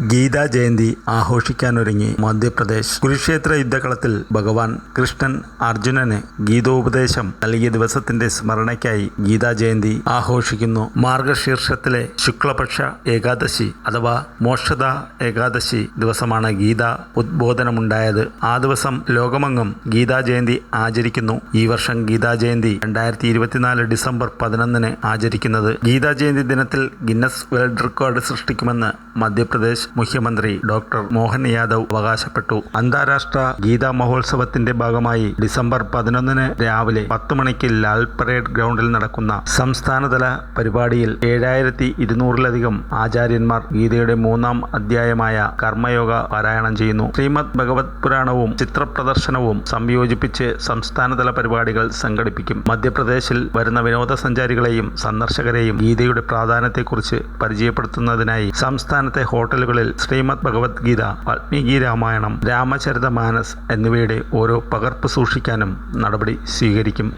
ഗീതാ ജയന്തി ആഘോഷിക്കാനൊരുങ്ങി മധ്യപ്രദേശ്. കുരുക്ഷേത്ര യുദ്ധക്കളത്തിൽ ഭഗവാൻ കൃഷ്ണൻ അർജുനന് ഗീതോപദേശം നൽകിയ ദിവസത്തിന്റെ സ്മരണയ്ക്കായി ഗീതാ ജയന്തി ആഘോഷിക്കുന്നു. മാർഗശീർഷത്തിലെ ശുക്ലപക്ഷ ഏകാദശി അഥവാ മോക്ഷത ഏകാദശി ദിവസമാണ് ഗീത ഉദ്ബോധനമുണ്ടായത്. ആ ദിവസം ലോകമെങ്ങും ഗീതാ ജയന്തി ആചരിക്കുന്നു. ഈ വർഷം ഗീതാ ജയന്തി രണ്ടായിരത്തി ഇരുപത്തിനാല് ഡിസംബർ പതിനൊന്നിന് ആചരിക്കുന്നത്. ഗീതാ ജയന്തി ദിനത്തിൽ ഗിന്നസ് വേൾഡ് റെക്കോർഡ് സൃഷ്ടിക്കുമെന്ന് മധ്യപ്രദേശ് മുഖ്യമന്ത്രി ഡോക്ടർ മോഹൻ യാദവ് അവകാശപ്പെട്ടു. അന്താരാഷ്ട്ര ഗീതാ മഹോത്സവത്തിന്റെ ഭാഗമായി ഡിസംബർ പതിനൊന്നിന് രാവിലെ പത്ത് മണിക്ക് ലാൽ പരേഡ് ഗ്രൗണ്ടിൽ നടക്കുന്ന സംസ്ഥാനതല പരിപാടിയിൽ ഏഴായിരത്തി ഇരുന്നൂറിലധികം ആചാര്യന്മാർ ഗീതയുടെ മൂന്നാം അധ്യായമായ കർമ്മയോഗ പാരായണം ചെയ്യുന്നു. ശ്രീമദ് ഭഗവത് പുരാണവും ചിത്രപ്രദർശനവും സംയോജിപ്പിച്ച് സംസ്ഥാനതല പരിപാടികൾ സംഘടിപ്പിക്കും. മധ്യപ്രദേശിൽ വരുന്ന വിനോദസഞ്ചാരികളെയും സന്ദർശകരെയും ഗീതയുടെ പ്രാധാന്യത്തെക്കുറിച്ച് പരിചയപ്പെടുത്തുന്നതിനായി സംസ്ഥാനത്തെ ഹോട്ടലുകളിൽ ശ്രീമദ് ഭഗവത്ഗീത വാൽമീകി രാമായണം രാമചരിതമാനസ് എന്നിവയുടെ ഓരോ പകർപ്പ് സൂക്ഷിക്കാനും നടപടി സ്വീകരിക്കും.